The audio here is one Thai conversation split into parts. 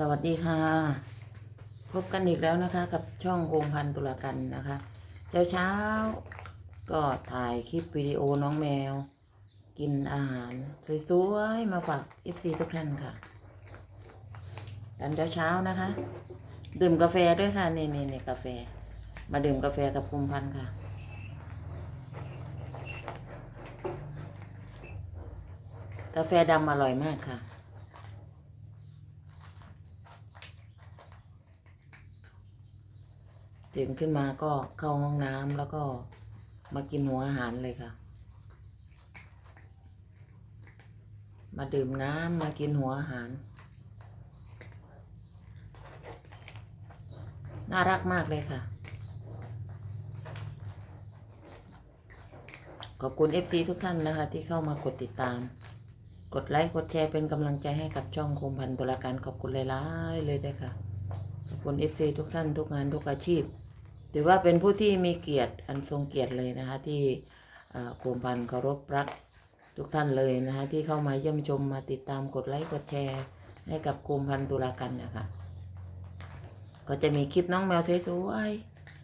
สวัสดีค่ะ พบกันอีกแล้วนะคะ กับช่องโกงพันตุลากันนะคะ เช้าเช้าก็ถ่ายคลิปวิดีโอน้องแมว กินอาหารสวยๆมาฝาก FC ทุกท่านค่ะตอนเช้าๆนะคะ ดื่มกาแฟด้วยค่ะนี่นี่นี่กาแฟ มาดื่มกาแฟกับคุมพันธ์ค่ะกาแฟดำอร่อยมากค่ะ ตื่นขึ้นมาก็เข้าห้องน้ำแล้วก็มากินหัวอาหารเลยค่ะ มาดื่มน้ำมากินหัวอาหาร น่ารักมากเลยค่ะ ขอบคุณ FC ทุกท่านนะคะ ที่เข้ามากดติดตาม กดไลค์ กดแชร์เป็นกำลังใจให้กับช่องคมพันธุ์ตุลาการขอบคุณหลายๆเลยด้วยค่ะขอบคุณ FC ทุกท่านทุกงานทุกอาชีพ ถือว่าเป็นผู้ที่มีเกียรติอันทรงเกียรติเลยนะคะ ที่โคมพันธุ์เคารพรักทุกท่านเลยนะคะ ที่เข้ามาเยี่ยมชมมาติดตามกดไลค์กดแชร์ ให้กับโคมพันธ์ตุลากันนะคะ ก็จะมีคลิปน้องแมวสวย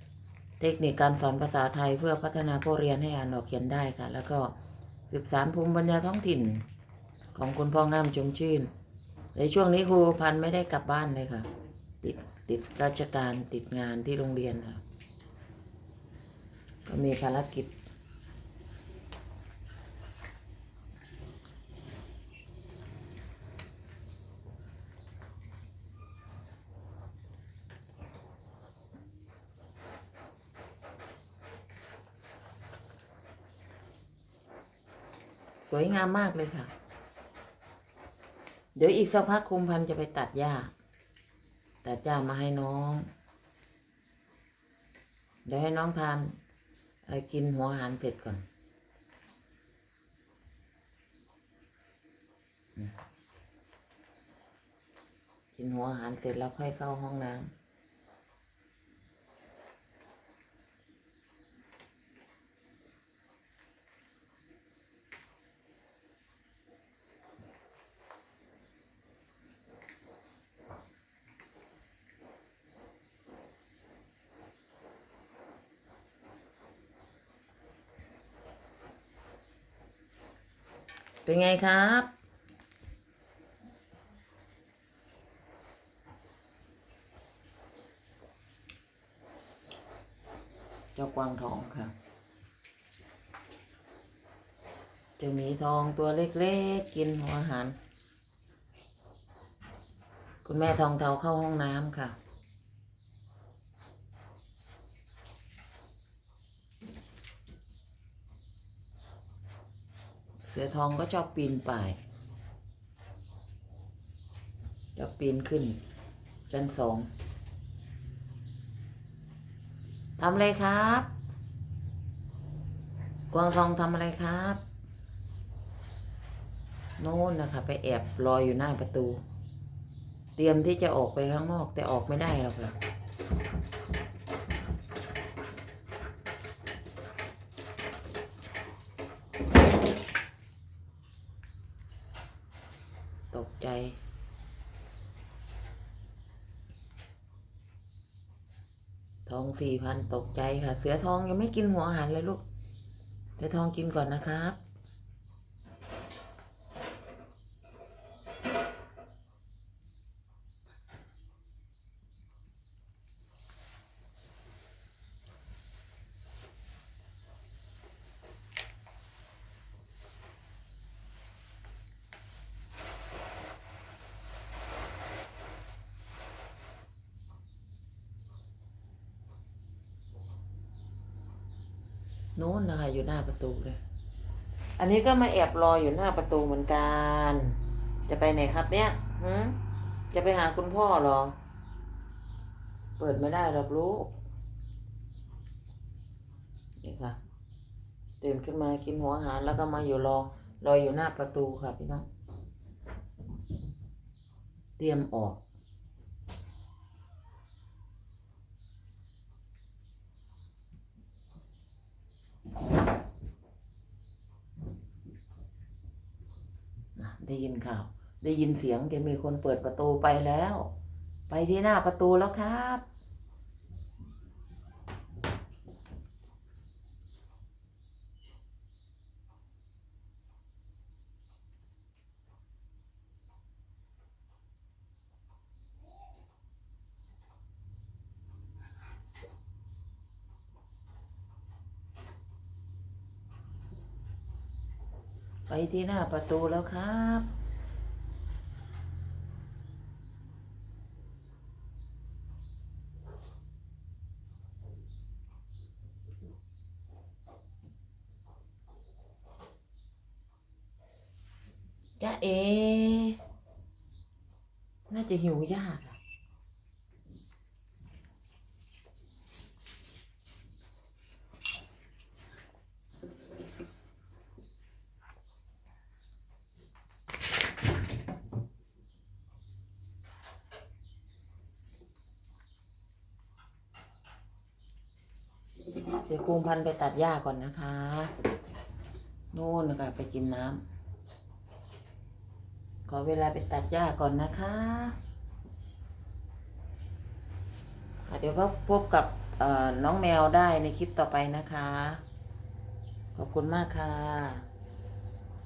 ๆเทคนิคการสอนภาษาไทยเพื่อพัฒนาผู้เรียนให้อ่านออกเขียนได้ค่ะ แล้วก็สืบสารภูมิปัญญาท้องถิ่นของคุณพ่องามจงชื่น ในช่วงนี้ครูพันธ์ไม่ได้กลับบ้านเลยค่ะ ติดติดราชการติดงานที่โรงเรียนค่ะ มีภารกิจ สวยงามมากเลยค่ะ เดี๋ยวอีกสักพักคุมพันจะไปตัดหญ้า ตัดหญ้ามาให้น้อง เดี๋ยวให้น้องทาน กินหัวหารเสร็จก่อน กินหัวหารเสร็จแล้วค่อยเข้าห้องน้ำ เป็นไงครับ เจ้ากวางทองค่ะเจะมีทองตัวเล็กๆ กินหัวอาหาร คุณแม่ทองเทาเข้าห้องน้ำค่ะ เสือทองก็ชอบปีนป่ายชอบปีนขึ้นชั้นสองทำอะไรครับ กวางทองทำอะไรครับโน่นนะคะ ไปแอบรออยู่หน้าประตู เตรียมที่จะออกไปข้างนอกแต่ออกไม่ได้หรอกค่ะ ใจ ทองสี่พันตกใจค่ะ เสือทองยังไม่กินหัวอาหารเลยลูก เสือทองกินก่อนนะครับ นู้นนะคะอยู่หน้าประตูเลย อันนี้ก็มาแอบรออยู่หน้าประตูเหมือนกัน จะไปไหนครับเนี่ยหืจะไปหาคุณพ่อหรอ เปิดไม่ได้หรอกลูกนี่ค่ะ ตื่นขึ้นมากินหัวอาหารแล้วก็มาอยู่รอ รออยู่หน้าประตูค่ะพี่น้อง เตรียมออก ได้ยินข่าว ได้ยินเสียงแกมีคนเปิดประตูไปแล้ว ไปที่หน้าประตูแล้วครับ ไปที่หน้าประตูแล้วครับจ้าเอ น่าจะหิวยาก อะเดี๋ยวครูพันไปตัดหญ้าก่อนนะคะนู่นนะคะไปกินน้ำขอเวลาไปตัดหญ้าก่อนนะคะค่ะเดี๋ยวพบกับน้องแมวได้ในคลิปต่อไปนะคะ ขอบคุณมากค่ะ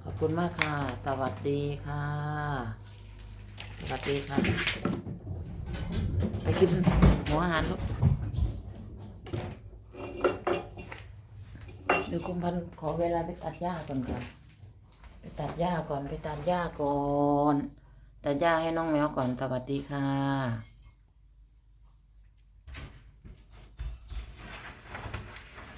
ขอบคุณมากค่ะ สวัสดีค่ะ สวัสดีค่ะ ไปกินหัวอาหารลูก เดี๋ยวคุณพันขอเวลาไปตัดหญ้าก่อนค่ะไปตัดหญ้าก่อนไปตัดหญ้าก่อนตัดหญ้าให้น้องแมวก่อนสวัสดีค่ะ